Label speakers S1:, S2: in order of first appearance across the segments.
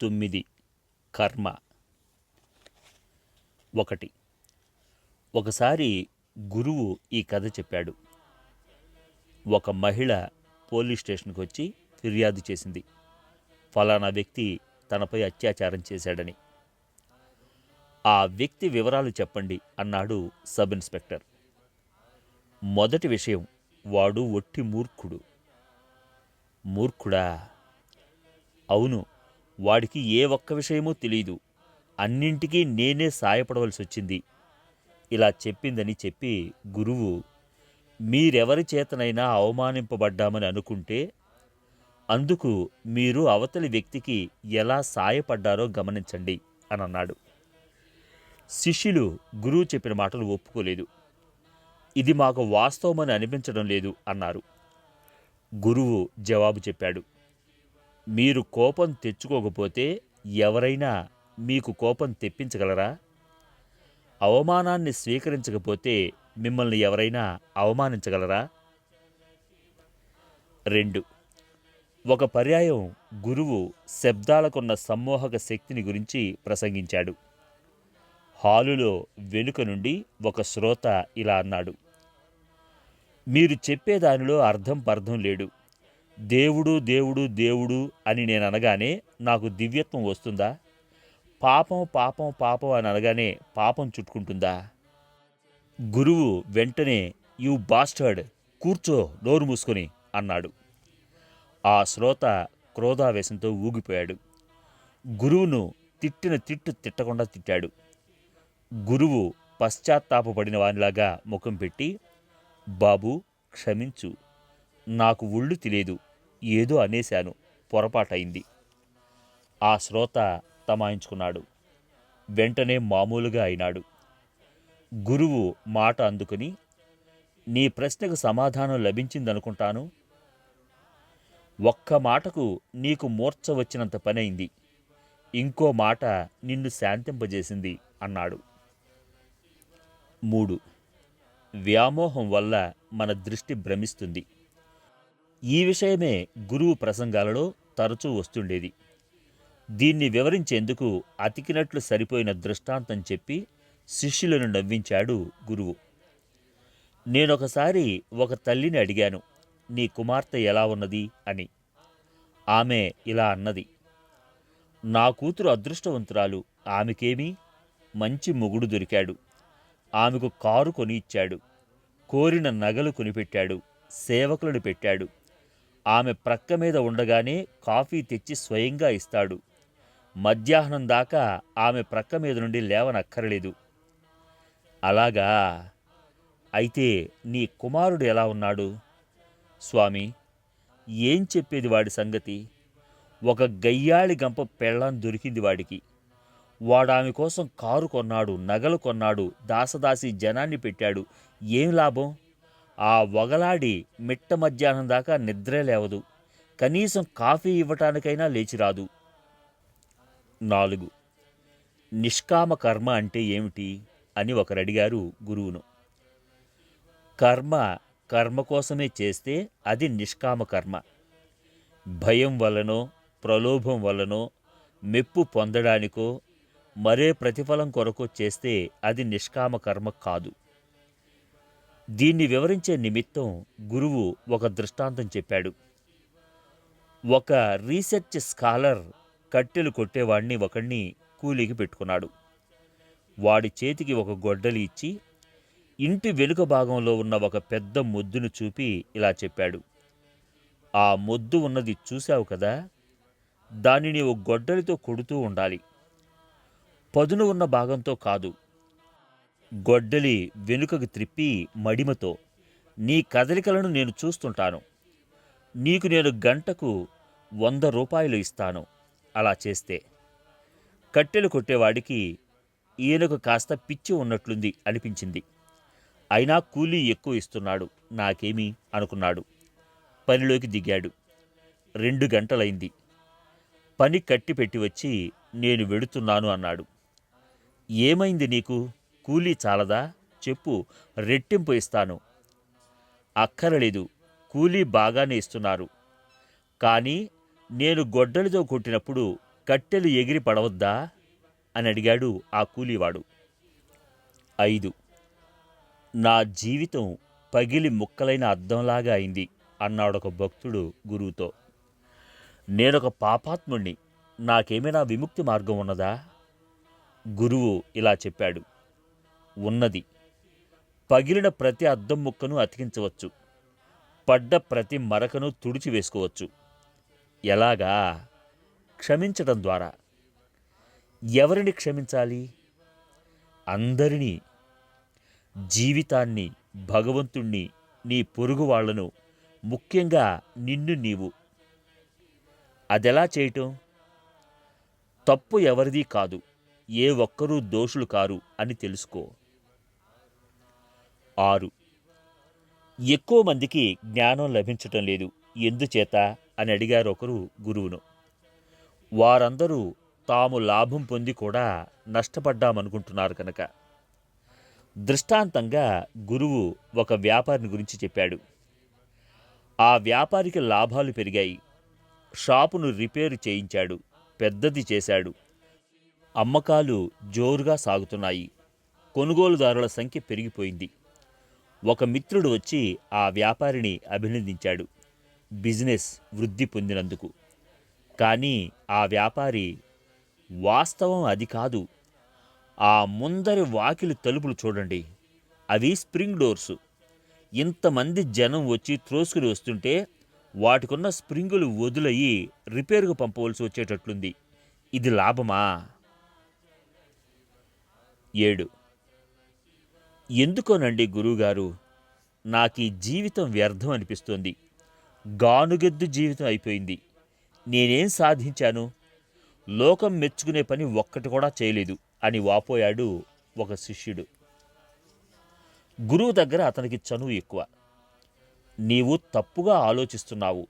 S1: తొమ్మిది. కర్మ. ఒకటి. ఒకసారి గురువు ఈ కథ చెప్పాడు. ఒక మహిళ పోలీస్ స్టేషన్కి వచ్చి ఫిర్యాదు చేసింది. ఫలానా వ్యక్తి తనపై అత్యాచారం చేశాడని. ఆ వ్యక్తి వివరాలు చెప్పండి అన్నాడు సబ్ ఇన్స్పెక్టర్. మొదటి విషయం వాడు ఒట్టి మూర్ఖుడు. మూర్ఖుడా? అవును వాడికి ఏ ఒక్క విషయమూ తెలియదు అన్నింటికీ నేనే సాయపడవలసి వచ్చింది ఇలా చెప్పిందని చెప్పి గురువు మీరెవరి చేతనైనా అవమానింపబడ్డామని అనుకుంటే అందుకు మీరు అవతలి వ్యక్తికి ఎలా సాయపడ్డారో గమనించండి అని అన్నాడు శిష్యులు గురువు చెప్పిన మాటలు ఒప్పుకోలేదు. ఇది మాకు వాస్తవమని అనిపించడం లేదు అన్నారు. గురువు జవాబు చెప్పాడు. మీరు కోపం తెచ్చుకోకపోతే ఎవరైనా మీకు కోపం తెప్పించగలరా? అవమానాన్ని స్వీకరించకపోతే మిమ్మల్ని ఎవరైనా అవమానించగలరా? రెండు. ఒక పర్యాయం గురువు శబ్దాలకున్న సమ్మోహక శక్తిని గురించి ప్రసంగించాడు. హాలులో వెనుక నుండి ఒక శ్రోత ఇలా అన్నాడు. మీరు చెప్పేదానిలో అర్థం పర్థం లేడు. దేవుడు దేవుడు దేవుడు అని నేను అనగానే నాకు దివ్యత్వం వస్తుందా? పాపం పాపం పాపం అని అనగానే పాపం చుట్టుకుంటుందా? గురువు వెంటనే యు బాస్టర్డ్ కూర్చో నోరు మూసుకొని అన్నాడు. ఆ శ్రోత క్రోధావేశంతో ఊగిపోయాడు. గురువును తిట్టిన తిట్టు తిట్టకుండా తిట్టాడు. గురువు పశ్చాత్తాపపడిన వానిలాగా ముఖం పెట్టి బాబు క్షమించు. నాకు ఒళ్ళు తెలియదు. ఏదో అనేశాను. పొరపాటైంది ఆ శ్రోత తమాయించుకున్నాడు. వెంటనే మామూలుగా అయినాడు. గురువు మాట అందుకుని నీ ప్రశ్నకు సమాధానం లభించిందనుకుంటాను. ఒక్క మాటకు నీకు మూర్ఛ వచ్చినంత పనైంది ఇంకో మాట నిన్ను శాంతింపజేసింది అన్నాడు. మూడు. వ్యామోహం వల్ల మన దృష్టి భ్రమిస్తుంది. ఈ విషయమే గురువు ప్రసంగాలలో తరచూ వస్తుండేది. దీన్ని వివరించేందుకు అతికినట్లు సరిపోయిన దృష్టాంతం చెప్పి శిష్యులను నవ్వించాడు గురువు. నేనొకసారి ఒక తల్లిని అడిగాను నీ కుమార్తె ఎలా ఉన్నది? అని. ఆమె ఇలా అన్నది నా కూతురు అదృష్టవంతురాలు ఆమెకేమీ? మంచి మొగుడు దొరికాడు. ఆమెకు కారు కొని ఇచ్చాడు. కోరిన నగలు కొనిపెట్టాడు. సేవకులను పెట్టాడు. ఆమె ప్రక్క మీద ఉండగానే కాఫీ తెచ్చి స్వయంగా ఇస్తాడు. మధ్యాహ్నం దాకా ఆమె ప్రక్క మీద నుండి లేవనక్కరలేదు. అలాగా? అయితే నీ కుమారుడు ఎలా ఉన్నాడు? స్వామి ఏం చెప్పేది వాడి సంగతి? ఒక గయ్యాళి గంప పెళ్ళం దొరికింది వాడికి. వాడు ఆమె కోసం కారు కొన్నాడు నగలు కొన్నాడు దాసదాసి జనాన్ని పెట్టాడు. ఏం లాభం? ఆ వగలాడి మిట్ట మధ్యాహ్నం దాకా నిద్రే లేవదు. కనీసం కాఫీ ఇవ్వటానికైనా లేచిరాదు నాలుగు. నిష్కామ కర్మ అంటే ఏమిటి? అని ఒకరు అడిగారు గురువును. కర్మ కర్మ కోసమే చేస్తే అది నిష్కామ కర్మ. భయం వల్లనో ప్రలోభం వల్లనో మెప్పు పొందడానికో మరే ప్రతిఫలం కొరకు చేస్తే అది నిష్కామ కర్మ కాదు. దీన్ని వివరించే నిమిత్తం గురువు ఒక దృష్టాంతం చెప్పాడు. ఒక రీసెర్చ్ స్కాలర్ కట్టెలు కొట్టేవాడిని ఒకణ్ణి కూలీకి పెట్టుకున్నాడు. వాడి చేతికి ఒక గొడ్డలి ఇచ్చి ఇంటి వెనుక భాగంలో ఉన్న ఒక పెద్ద మొద్దును చూపి ఇలా చెప్పాడు. ఆ మొద్దు ఉన్నది చూశావు కదా? దానిని ఒక గొడ్డలితో కొడుతూ ఉండాలి. పదును ఉన్న భాగంతో కాదు గొడ్డలి వెనుకకు త్రిప్పి మడిమతో నీ కదలికలను నేను చూస్తుంటాను. నీకు నేను గంటకు వంద రూపాయలు ఇస్తాను. అలా చేస్తే. కట్టెలు కొట్టేవాడికి ఈయనకు కాస్త పిచ్చి ఉన్నట్లుంది అనిపించింది. అయినా కూలీ ఎక్కువ ఇస్తున్నాడు నాకేమి? అనుకున్నాడు. పనిలోకి దిగాడు. రెండు గంటలైంది. పని కట్టి పెట్టి వచ్చి నేను వెడుతున్నాను అన్నాడు. ఏమైంది నీకు? కూలీ చాలదా? చెప్పు రెట్టింపు ఇస్తాను. అక్కరలేదు కూలీ బాగానే ఇస్తున్నారు. కానీ నేను గొడ్డలితో కొట్టినప్పుడు కట్టెలు ఎగిరి పడవద్దా? అని అడిగాడు ఆ కూలీవాడు. ఐదు. నా జీవితం పగిలి ముక్కలైన అద్దంలాగా అయింది అన్నాడొక భక్తుడు గురువుతో. నేనొక పాపాత్ముణ్ణి నాకేమైనా విముక్తి మార్గం ఉన్నదా? గురువు ఇలా చెప్పాడు. ఉన్నది. పగిలిన ప్రతి అద్దం ముక్కను అతికించవచ్చు. పడ్డ ప్రతి మరకను తుడిచి వేసుకోవచ్చు ఎలాగా? క్షమించడం ద్వారా. ఎవరిని క్షమించాలి? అందరినీ. జీవితాన్ని భగవంతుణ్ణి నీ పొరుగు వాళ్ళను. ముఖ్యంగా నిన్ను నీవు. అదెలా చేయటం? తప్పు ఎవరిది కాదు. ఏ ఒక్కరూ దోషులు కారు అని తెలుసుకో. ఆరు. ఎక్కువ మందికి జ్ఞానం లభించటం లేదు. ఎందుచేత? అని అడిగారు ఒకరు గురువును. వారందరూ తాము లాభం పొంది కూడా నష్టపడ్డామనుకుంటున్నారు కనుక. దృష్టాంతంగా గురువు ఒక వ్యాపారిని గురించి చెప్పాడు. ఆ వ్యాపారికి లాభాలు పెరిగాయి. షాపును రిపేరు చేయించాడు. పెద్దది చేశాడు. అమ్మకాలు జోరుగా సాగుతున్నాయి. కొనుగోలుదారుల సంఖ్య పెరిగిపోయింది. ఒక మిత్రుడు వచ్చి ఆ వ్యాపారిని అభినందించాడు. బిజినెస్ వృద్ధి పొందినందుకు. కానీ ఆ వ్యాపారి వాస్తవం అది కాదు. ఆ ముందరి వాకిలి తలుపులు చూడండి. అవి స్ప్రింగ్ డోర్సు. ఇంతమంది జనం వచ్చి త్రోసుకుని వస్తుంటే వాటికున్న స్ప్రింగులు వదులయ్యి రిపేరుకు పంపవలసి వచ్చేటట్లుంది. ఇది లాభమా? ఏడు. ఎందుకోనండి గురువుగారు? నాకు ఈ జీవితం వ్యర్థం అనిపిస్తోంది. గానుగెద్దు జీవితం అయిపోయింది. నేనేం సాధించాను? లోకం మెచ్చుకునే పని ఒక్కటి కూడా చేయలేదు అని వాపోయాడు ఒక శిష్యుడు. గురువు దగ్గర అతనికి చనువు ఎక్కువ. నీవు తప్పుగా ఆలోచిస్తున్నావు.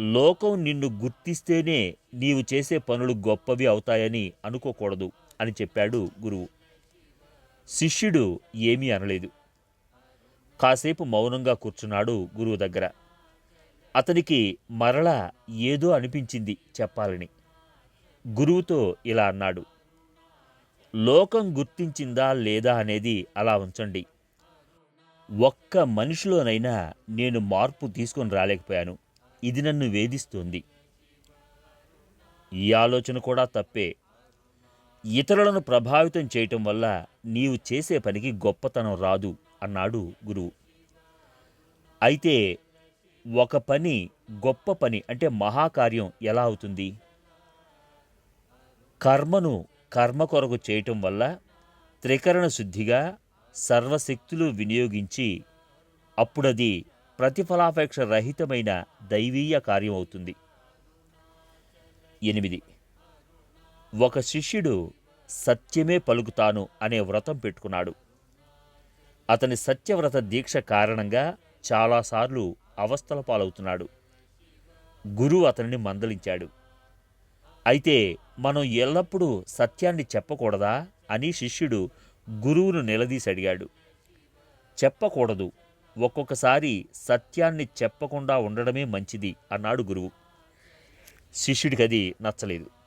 S1: లోకం నిన్ను గుర్తిస్తేనే నీవు చేసే పనులు గొప్పవి అవుతాయని అనుకోకూడదు అని చెప్పాడు గురువు. శిష్యుడు ఏమీ అనలేదు. కాసేపు మౌనంగా కూర్చున్నాడు గురువు దగ్గర. అతనికి మరలా ఏదో అనిపించింది చెప్పాలని. గురువుతో ఇలా అన్నాడు. లోకం గుర్తించిందా లేదా అనేది అలా ఉంచండి. ఒక్క మనిషిలోనైనా నేను మార్పు తీసుకొని రాలేకపోయాను. ఇది నన్ను వేధిస్తోంది. ఈ ఆలోచన కూడా తప్పే. ఇతరులను ప్రభావితం చేయటం వల్ల నీవు చేసే పనికి గొప్పతనం రాదు అన్నాడు గురువు. అయితే ఒక పని గొప్ప పని అంటే మహాకార్యం ఎలా అవుతుంది? కర్మను కర్మ కొరకు చేయటం వల్ల త్రికరణ శుద్ధిగా సర్వశక్తులు వినియోగించి అప్పుడది ప్రతిఫలాపేక్ష రహితమైన దైవీయ కార్యం అవుతుంది. ఎనిమిది. ఒక శిష్యుడు సత్యమే పలుకుతాను అనే వ్రతం పెట్టుకున్నాడు. అతని సత్యవ్రత దీక్ష కారణంగా చాలాసార్లు అవస్థల పాలవుతున్నాడు. గురువు అతనిని మందలించాడు. అయితే మనం ఎల్లప్పుడూ సత్యాన్ని చెప్పకూడదా అని శిష్యుడు గురువును నిలదీసి అడిగాడు. చెప్పకూడదు. ఒక్కొక్కసారి సత్యాన్ని చెప్పకుండా ఉండడమే మంచిది అన్నాడు గురువు. శిష్యుడికి అది నచ్చలేదు.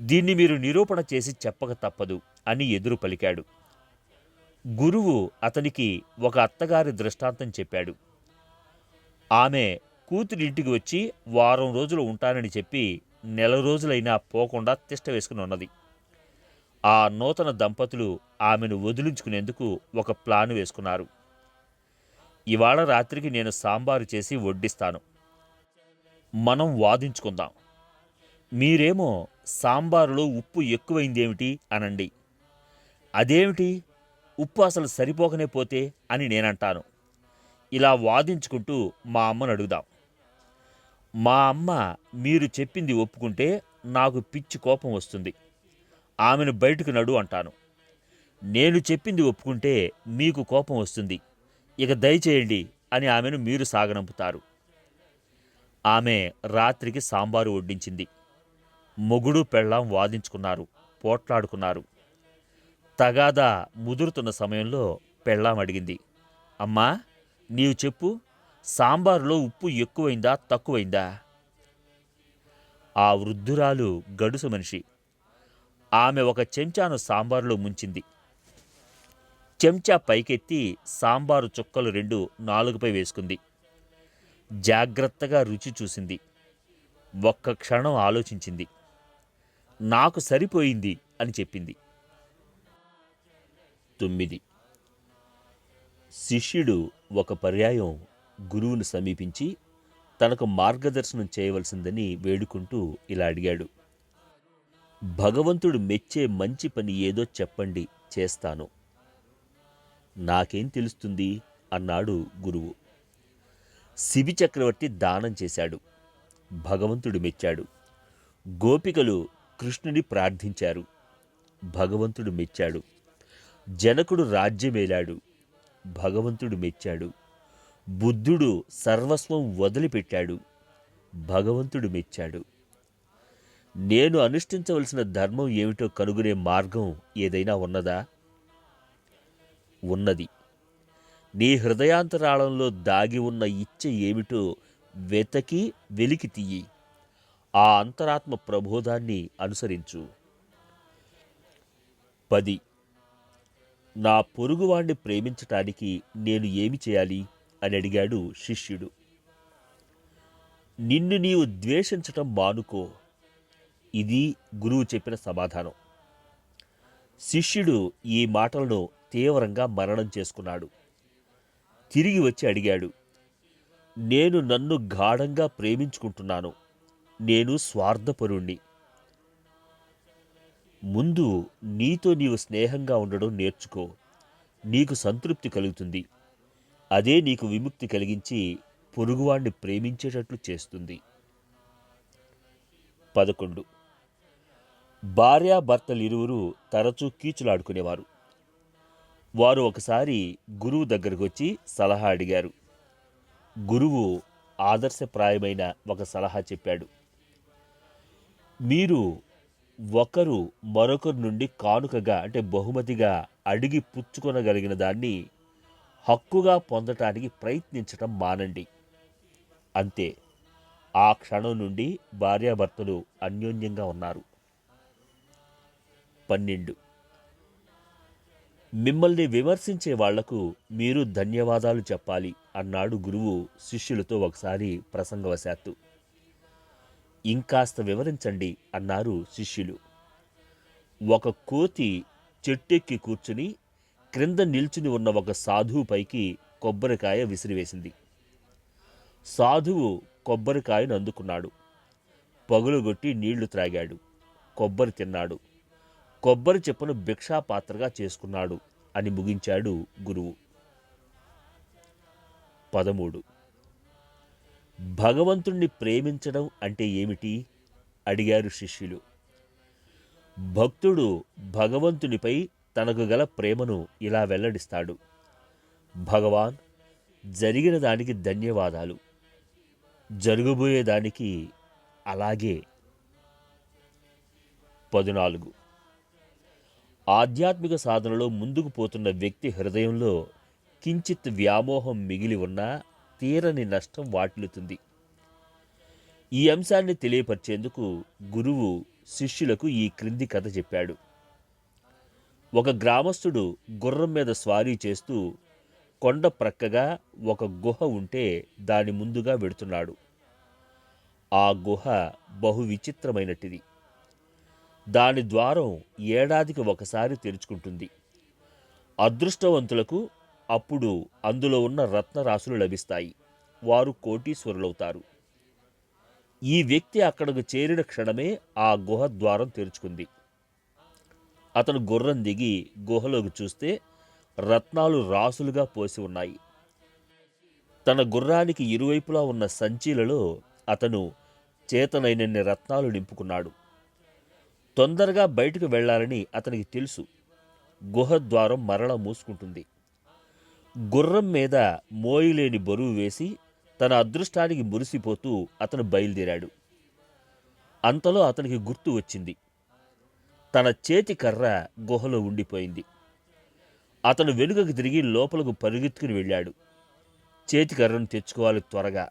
S1: దీన్ని మీరు నిరూపణ చేసి చెప్పక తప్పదు అని ఎదురు పలికాడు. గురువు అతనికి ఒక అత్తగారి దృష్టాంతం చెప్పాడు. ఆమె కూతురింటికి వచ్చి వారం రోజులు ఉంటానని చెప్పి నెల రోజులైనా పోకుండా తిష్ట వేసుకుని ఉన్నది. ఆ నూతన దంపతులు ఆమెను వదిలించుకునేందుకు ఒక ప్లాను వేసుకున్నారు. ఇవాళ రాత్రికి నేను సాంబారు చేసి వడ్డిస్తాను. మనం వాదించుకుందాం. మీరేమో సాంబారులో ఉప్పు ఎక్కువైందేమిటి అనండి. అదేమిటి? ఉప్పు అసలు సరిపోకనే పోతే అని నేనంటాను. ఇలా వాదించుకుంటూ మా అమ్మను అడుగుదాం. మా అమ్మ మీరు చెప్పింది ఒప్పుకుంటే నాకు పిచ్చి కోపం వస్తుంది. ఆమెను బయటకు నడు అంటాను. నేను చెప్పింది ఒప్పుకుంటే మీకు కోపం వస్తుంది. ఇక దయచేయండి అని ఆమెను మీరు సాగనంపుతారు. ఆమె రాత్రికి సాంబారు వడ్డించింది. మొగుడు పెళ్ళాం వాదించుకున్నారు పోట్లాడుకున్నారు. తగాదా ముదురుతున్న సమయంలో పెళ్ళాం అడిగింది. అమ్మా నీవు చెప్పు సాంబారులో ఉప్పు ఎక్కువైందా తక్కువైందా? ఆ వృద్ధురాలు గడుసు మనిషి. ఆమె ఒక చెంచాను సాంబారులో ముంచింది. చెంచా పైకెత్తి సాంబారు చుక్కలు రెండు నాలుగుపై వేసుకుంది. జాగ్రత్తగా రుచి చూసింది. ఒక్క క్షణం ఆలోచించింది. నాకు సరిపోయింది అని చెప్పింది. తొమ్మిది. శిష్యుడు ఒక పర్యాయం గురువును సమీపించి తనకు మార్గదర్శనం చేయవలసిందని వేడుకుంటూ ఇలా అడిగాడు. భగవంతుడు మెచ్చే మంచి పని ఏదో చెప్పండి చేస్తాను. నాకేం తెలుస్తుంది? అన్నాడు గురువు. శిబి చక్రవర్తి దానం చేశాడు. భగవంతుడు మెచ్చాడు. గోపికలు కృష్ణుని ప్రార్థించారు. భగవంతుడు మెచ్చాడు. జనకుడు రాజ్యమేలాడు. భగవంతుడు మెచ్చాడు. బుద్ధుడు సర్వస్వం వదిలిపెట్టాడు. భగవంతుడు మెచ్చాడు. నేను అనుష్ఠించవలసిన ధర్మం ఏమిటో కనుగొనే మార్గం ఏదైనా ఉన్నదా? ఉన్నది. నీ హృదయాంతరాళంలో దాగి ఉన్న ఇచ్చ ఏమిటో వెతకి వెలికి తీయి. ఆ అంతరాత్మ ప్రబోధాన్ని అనుసరించు. పది. నా పొరుగువాణ్ణి ప్రేమించటానికి నేను ఏమి చేయాలి? అని అడిగాడు శిష్యుడు. నిన్ను నీవు ద్వేషించటం మానుకో. ఇది గురువు చెప్పిన సమాధానం. శిష్యుడు ఈ మాటలను తీవ్రంగా మరణం చేసుకున్నాడు. తిరిగి వచ్చి అడిగాడు నేను నన్ను గాఢంగా ప్రేమించుకుంటున్నాను. నేను స్వార్థపరుణ్ణి. ముందు నీతో నీవు స్నేహంగా ఉండడం నేర్చుకో. నీకు సంతృప్తి కలుగుతుంది. అదే నీకు విముక్తి కలిగించి పొరుగువాణ్ణి ప్రేమించేటట్లు చేస్తుంది. పదకొండు. భార్యాభర్తలిరువురు తరచూ కీచులాడుకునేవారు. వారు ఒకసారి గురువు దగ్గరకు వచ్చి సలహా అడిగారు. గురువు ఆదర్శప్రాయమైన ఒక సలహా చెప్పాడు. మీరు ఒకరు మరొకరి నుండి కానుకగా అంటే బహుమతిగా అడిగి పుచ్చుకొనగలిగిన దాన్ని హక్కుగా పొందటానికి ప్రయత్నించటం మానండి. అంతే. ఆ క్షణం నుండి భార్యాభర్తలు అన్యోన్యంగా ఉన్నారు. పన్నెండు. మిమ్మల్ని విమర్శించే వాళ్ళకు మీరు ధన్యవాదాలు చెప్పాలి అన్నాడు గురువు శిష్యులతో ఒకసారి ప్రసంగవశాత్తు. ఇంకాస్త వివరించండి అన్నారు శిష్యులు. ఒక కోతి చెట్టెక్కి కూర్చుని క్రింద నిల్చుని ఉన్న ఒక సాధువు పైకి కొబ్బరికాయ విసిరివేసింది. సాధువు కొబ్బరికాయను అందుకున్నాడు. పగులుగొట్టి నీళ్ళు త్రాగాడు. కొబ్బరి తిన్నాడు. కొబ్బరి చెప్పును భిక్షాపాత్రగా చేసుకున్నాడు అని ముగించాడు గురువు. పదమూడు భగవంతుణ్ణి ప్రేమించడం అంటే ఏమిటి? అడిగారు శిష్యులు. భక్తుడు భగవంతునిపై తనకు గల ప్రేమను ఇలా వెల్లడిస్తాడు. భగవాన్ జరిగిన దానికి ధన్యవాదాలు. జరగబోయే దానికి అలాగే. పదునాలుగు. ఆధ్యాత్మిక సాధనలో ముందుకు పోతున్న వ్యక్తి హృదయంలో కించిత్ వ్యామోహం మిగిలి ఉన్నా తీరని నష్టం వాటిల్లుతుంది. ఈ అంశాన్ని తెలియపరిచేందుకు గురువు శిష్యులకు ఈ క్రింది కథ చెప్పాడు. ఒక గ్రామస్తుడు గుర్రం మీద స్వారీ చేస్తూ కొండ ప్రక్కగా ఒక గుహ ఉంటే దాని ముందుగా వెడుతున్నాడు. ఆ గుహ బహు విచిత్రమైనటిది. దాని ద్వారం ఏడాదికి ఒకసారి తెరుచుకుంటుంది. అదృష్టవంతులకు అప్పుడు అందులో ఉన్న రత్నరాశులు లభిస్తాయి. వారు కోటీశ్వరులవుతారు. ఈ వ్యక్తి అక్కడకు చేరిన క్షణమే ఆ గుహ ద్వారం తెరుచుకుంది. అతను గుర్రం దిగి గుహలోకి చూస్తే రత్నాలు రాసులుగా పోసి ఉన్నాయి. తన గుర్రానికి ఇరువైపులా ఉన్న సంచీలలో అతను చేతనైనన్ని రత్నాలు నింపుకున్నాడు. తొందరగా బయటకు వెళ్ళాలని అతనికి తెలుసు. గుహ ద్వారం మరల మూసుకుంటుంది. గుర్రం మీద మోయలేని బరువు వేసి తన అదృష్టానికి మురిసిపోతూ అతను బయలుదేరాడు. అంతలో అతనికి గుర్తు వచ్చింది. తన చేతి కర్ర గుహలో ఉండిపోయింది. అతను వెనుకకు తిరిగి లోపలకు పరుగెత్తుకుని వెళ్ళాడు. చేతి కర్రను తెచ్చుకోవాలి త్వరగా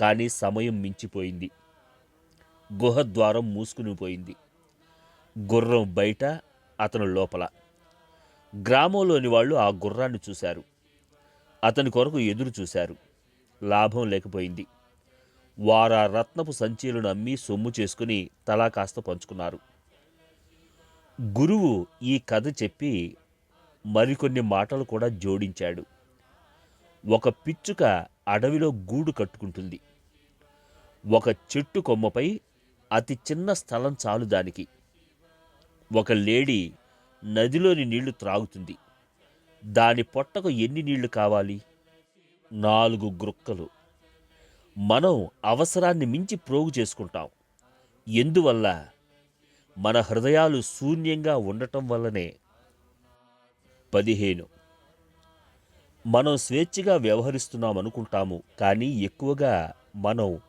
S1: కానీ సమయం మించిపోయింది. గుహ ద్వారం మూసుకుని పోయింది. గుర్రం బయట అతను లోపల. గ్రామంలోని వాళ్ళు ఆ గుర్రాన్ని చూశారు. అతని కొరకు ఎదురు చూశారు. లాభం లేకపోయింది. వారా రత్నపు సంచీలను అమ్మి సొమ్ము చేసుకుని తలా కాస్త పంచుకున్నారు. గురువు ఈ కథ చెప్పి మరికొన్ని మాటలు కూడా జోడించాడు. ఒక పిచ్చుక అడవిలో గూడు కట్టుకుంటుంది. ఒక చెట్టు కొమ్మపై అతి చిన్న స్థలం చాలు దానికి. ఒక లేడీ నదిలోని నీళ్ళు త్రాగుతుంది. దాని పొట్టకు ఎన్ని నీళ్ళు కావాలి? నాలుగు గ్రుక్కలు. మనం అవసరాన్ని మించి ప్రోగు చేసుకుంటాం. ఎందువల్ల? మన హృదయాలు శూన్యంగా ఉండటం వల్లనే. పదిహేను. మనం స్వేచ్ఛగా వ్యవహరిస్తున్నాం అనుకుంటాము కానీ ఎక్కువగా మనం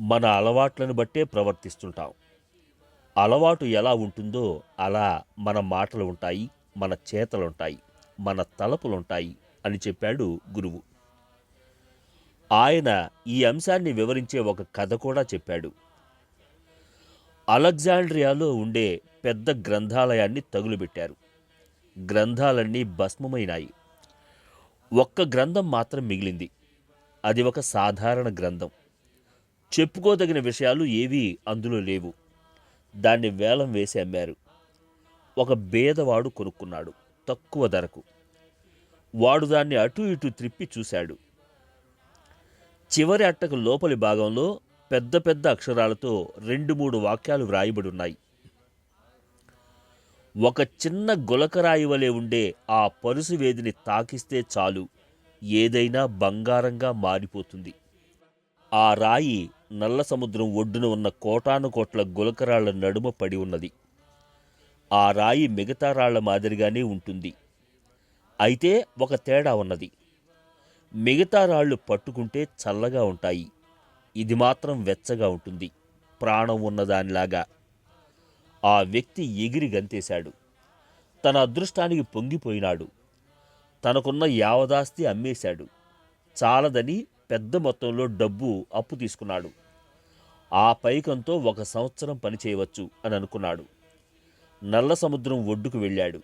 S1: మన అలవాట్లను బట్టే ప్రవర్తిస్తుంటాం. అలవాటు ఎలా ఉంటుందో అలా మన మాటలు ఉంటాయి మన చేతలుంటాయి మన తలపులుంటాయి అని చెప్పాడు గురువు. ఆయన ఈ అంశాన్ని వివరించే ఒక కథ కూడా చెప్పాడు. అలెగ్జాండ్రియాలో ఉండే పెద్ద గ్రంథాలయాన్ని తగులుబెట్టారు. గ్రంథాలన్నీ భస్మమైనాయి. ఒక్క గ్రంథం మాత్రం మిగిలింది. అది ఒక సాధారణ గ్రంథం. చెప్పుకోదగిన విషయాలు ఏవీ అందులో లేవు. దాన్ని వేలం వేసి అమ్మారు. ఒక బేదవాడు కొనుక్కున్నాడు. తక్కువ ధరకు. వాడు దాన్ని అటు ఇటు త్రిప్పి చూశాడు. చివరి అట్టకు లోపలి భాగంలో పెద్ద పెద్ద అక్షరాలతో రెండు మూడు వాక్యాలు వ్రాయబడి ఉన్నాయి ఒక చిన్న గులకరాయి వలె ఉండే ఆ పరుసు వేదిని తాకిస్తే చాలు ఏదైనా బంగారంగా మారిపోతుంది. ఆ రాయి నల్ల సముద్రం ఒడ్డున ఉన్న కోటాను కోట్ల గులకరాళ్ళ నడుమ పడి ఉన్నది. ఆ రాయి మిగతా రాళ్ళ మాదిరిగానే ఉంటుంది. అయితే ఒక తేడా ఉన్నది. మిగతా రాళ్ళు పట్టుకుంటే చల్లగా ఉంటాయి. ఇది మాత్రం వెచ్చగా ఉంటుంది. ప్రాణం ఉన్నదానిలాగా ఆ వ్యక్తి ఎగిరి గంతేశాడు. తన అదృష్టానికి పొంగిపోయినాడు. తనకున్న యావదాస్తి అమ్మేశాడు. చాలదని పెద్ద మొత్తంలో డబ్బు అప్పు తీసుకున్నాడు. ఆ పైకంతో ఒక సంవత్సరం పనిచేయవచ్చు అని అనుకున్నాడు నల్ల సముద్రం ఒడ్డుకు వెళ్ళాడు.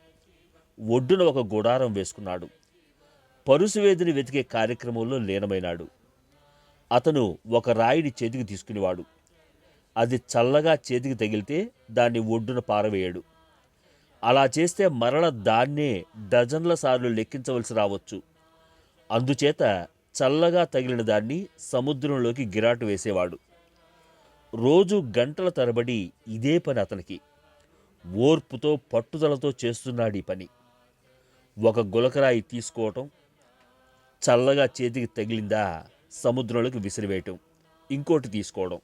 S1: ఒడ్డున ఒక గుడారం వేసుకున్నాడు. పరుసువేదిని వెతికే కార్యక్రమంలో లీనమైనాడు. అతను ఒక రాయిని చేతికి తీసుకునేవాడు. అది చల్లగా చేతికి తగిలితే దాన్ని ఒడ్డున పారవేయడు. అలా చేస్తే మరల దాన్నే డజన్ల సార్లు లెక్కించవలసి రావచ్చు. అందుచేత చల్లగా తగిలిన దాన్ని సముద్రంలోకి గిరాటు వేసేవాడు. రోజు గంటల తరబడి ఇదే పని అతనికి. ఓర్పుతో పట్టుదలతో చేస్తున్నాడు ఈ పని. ఒక గులకరాయి తీసుకోవటం చల్లగా చేతికి తగిలిందా సముద్రంలోకి విసిరివేయటం ఇంకోటి తీసుకోవడం.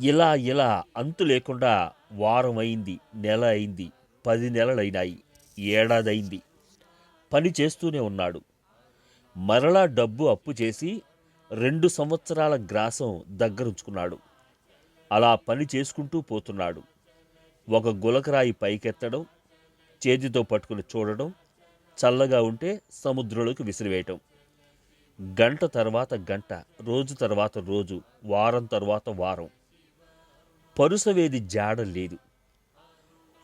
S1: ఇలా ఇలా అంతు లేకుండా వారం అయింది నెల అయింది పది నెలలైనాయి అయింది పని చేస్తూనే ఉన్నాడు. మరలా డబ్బు అప్పు చేసి రెండు సంవత్సరాల గ్రాసం దగ్గరుంచుకున్నాడు. అలా పని చేసుకుంటూ పోతున్నాడు. ఒక గులకరాయి పైకెత్తడం చేతితో పట్టుకుని చూడడం చల్లగా ఉంటే సముద్రంలోకి విసిరివేయటం. గంట తర్వాత గంట రోజు తర్వాత రోజు వారం తర్వాత వారం. పరుసవేది జాడ లేదు.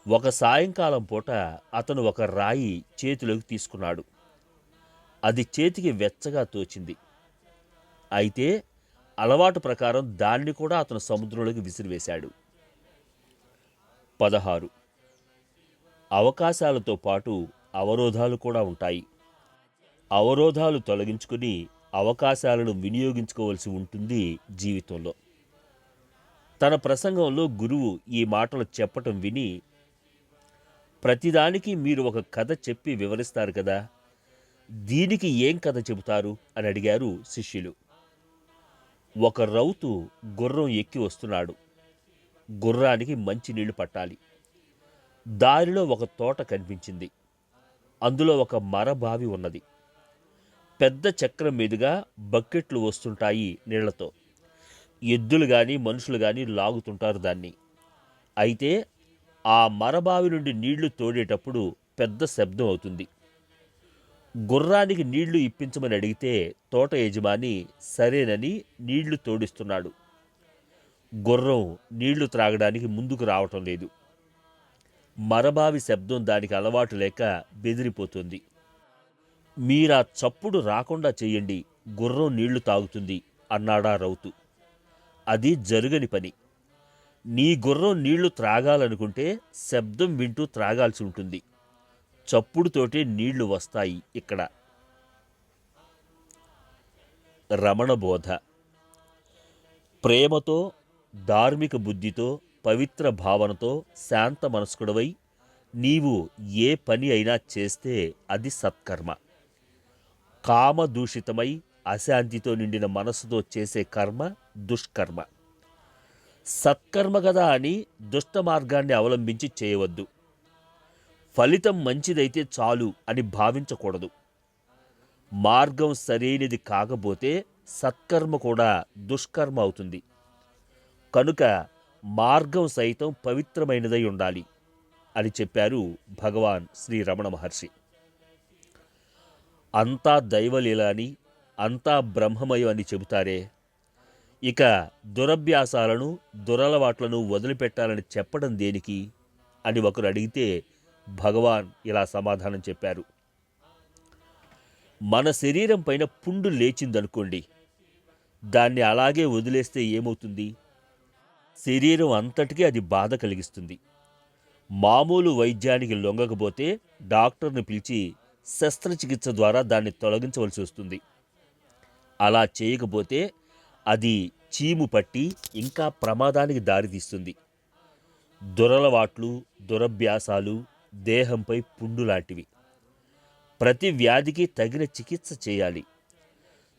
S1: ఒక సాయంకాలం పూట అతను ఒక రాయి చేతిలోకి తీసుకున్నాడు. అది చేతికి వెచ్చగా తోచింది. అయితే అలవాటు ప్రకారం దాన్ని కూడా అతను సముద్రంలోకి విసిరివేశాడు. పదహారు. అవకాశాలతో పాటు అవరోధాలు కూడా ఉంటాయి. అవరోధాలు తొలగించుకుని అవకాశాలను వినియోగించుకోవలసి ఉంటుంది జీవితంలో. తన ప్రసంగంలో గురువు ఈ మాటలు చెప్పటం విని ప్రతిదానికి మీరు ఒక కథ చెప్పి వివరిస్తారు కదా దీనికి ఏం కథ చెబుతారు? అని అడిగారు శిష్యులు. ఒక రౌతు గుర్రం ఎక్కి వస్తున్నాడు. గుర్రానికి మంచి నీళ్ళు పట్టాలి. దారిలో ఒక తోట కనిపించింది. అందులో ఒక మరబావి ఉన్నది. పెద్ద చక్రం మీదుగా బకెట్లు వస్తుంటాయి నీళ్ళతో. ఎద్దులు కానీ మనుషులు కానీ లాగుతుంటారు దాన్ని. అయితే ఆ మరబావి నుండి నీళ్ళు తోడేటప్పుడు పెద్ద శబ్దం అవుతుంది. గుర్రానికి నీళ్ళు ఇప్పించమని అడిగితే తోట యజమాని సరేనని నీళ్ళు తోడిస్తున్నాడు. గుర్రం నీళ్ళు త్రాగడానికి ముందుకు రావటం లేదు. మరబావి శబ్దం దానికి అలవాటు లేక బెదిరిపోతుంది. మీరా చప్పుడు రాకుండా చెయ్యండి గుర్రం నీళ్ళు తాగుతుంది అన్నాడా రౌతు. అది జరుగని పని. నీ గుర్రం నీళ్ళు త్రాగాలనుకుంటే శబ్దం వింటూ త్రాగాల్సి ఉంటుంది. చప్పుడుతోటే నీళ్ళు వస్తాయి ఇక్కడ. రమణ బోధ. ప్రేమతో ధార్మిక బుద్ధితో పవిత్ర భావనతో శాంత మనస్కుడవై నీవు ఏ పని అయినా చేస్తే అది సత్కర్మ. కామదూషితమై అశాంతితో నిండిన మనస్సుతో చేసే కర్మ దుష్కర్మ. సత్కర్మ కదా అని దుష్ట మార్గాన్ని అవలంబించి చేయవద్దు. ఫలితం మంచిదైతే చాలు అని భావించకూడదు. మార్గం సరైనది కాకపోతే సత్కర్మ కూడా దుష్కర్మ అవుతుంది. కనుక మార్గం సైతం పవిత్రమైనదై ఉండాలి అని చెప్పారు భగవాన్ శ్రీ రమణ మహర్షి. అంతా దైవలీల అని అంతా బ్రహ్మమయం అని చెబుతారే. ఇక దురభ్యాసాలను దురలవాట్లను వదిలిపెట్టాలని చెప్పడం దేనికి అని ఒకరు అడిగితే భగవాన్ ఇలా సమాధానం చెప్పారు. మన శరీరం పైన పుండు లేచిందనుకోండి దాన్ని అలాగే వదిలేస్తే ఏమవుతుంది? శరీరం అంతటికీ అది బాధ కలిగిస్తుంది. మామూలు వైద్యానికి లొంగకపోతే డాక్టర్ని పిలిచి శస్త్రచికిత్స ద్వారా దాన్ని తొలగించవలసి వస్తుంది. అలా చేయకపోతే అది చీము పట్టి ఇంకా ప్రమాదానికి దారితీస్తుంది. దురలవాట్లు దురభ్యాసాలు దేహంపై పుండు లాంటివి. ప్రతి వ్యాధికి తగిన చికిత్స చేయాలి.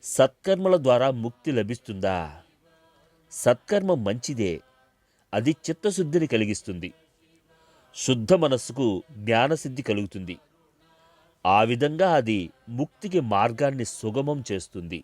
S1: సత్కర్మల ద్వారా ముక్తి లభిస్తుందా? సత్కర్మ మంచిదే. అది చిత్తశుద్ధిని కలిగిస్తుంది. శుద్ధ మనస్సుకు జ్ఞానసిద్ధి కలుగుతుంది. ఆ విధంగా అది ముక్తికి మార్గాన్ని సుగమం చేస్తుంది.